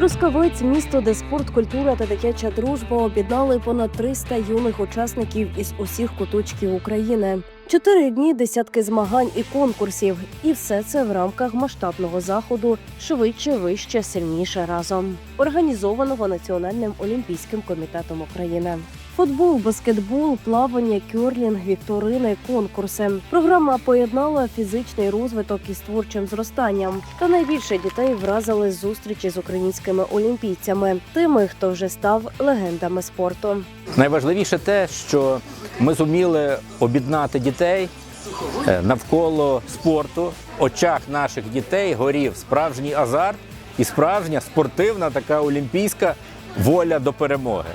Трускавець місто, де спорт, культура та дитяча дружба об'єднали понад 300 юних учасників із усіх куточків України. Чотири дні, десятки змагань і конкурсів, і все це в рамках масштабного заходу швидше, вище, сильніше разом, організованого Національним олімпійським комітетом України. Футбол, баскетбол, плавання, кюрлінг, вікторини, конкурси. Програма поєднала фізичний розвиток із творчим зростанням. Та найбільше дітей вразили зустрічі з українськими олімпійцями, тими, хто вже став легендами спорту. Найважливіше те, що ми зуміли об'єднати дітей е, навколо спорту. В очах наших дітей горів справжній азарт і справжня спортивна така олімпійська воля до перемоги.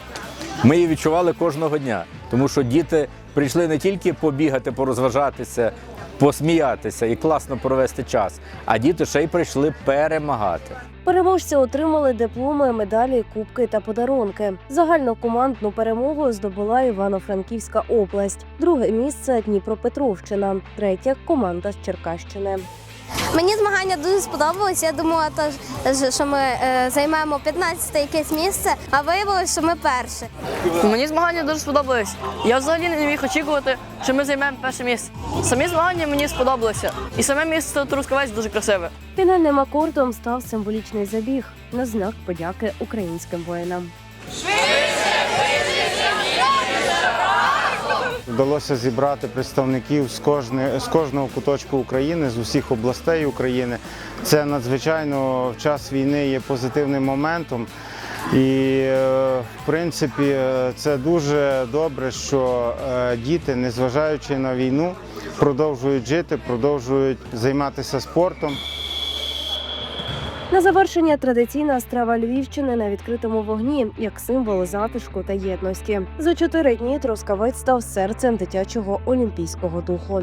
Ми її відчували кожного дня, тому що діти прийшли не тільки побігати, порозважатися, посміятися і класно провести час, а діти ще й прийшли перемагати. Переможці отримали дипломи, медалі, кубки та подарунки. Загальнокомандну перемогу здобула Івано-Франківська область. Друге місце Дніпропетровщина, третє команда з Черкащини. Мені змагання дуже сподобалось. Я думала, що ми е, займемо 15 якесь місце, а виявилось, що ми перші. Мені змагання дуже сподобались. Я взагалі не міг очікувати, що ми займемо перше місце. Самі змагання мені сподобалися. І саме місто Трускавець дуже красиве. Фінальним акордом став символічний забіг на знак подяки українським воїнам. Вдалося зібрати представників з, кожне, з кожного куточку України, з усіх областей України. Це надзвичайно в час війни є позитивним моментом. І, е, в принципі, е, це дуже добре, що е, діти, незважаючи на війну, продовжують жити, продовжують займатися спортом. На завершення традиційна страва Львівщини на відкритому вогні як символ затишку та єдності. За чотири дні Трускавець став серцем дитячого олімпійського духу.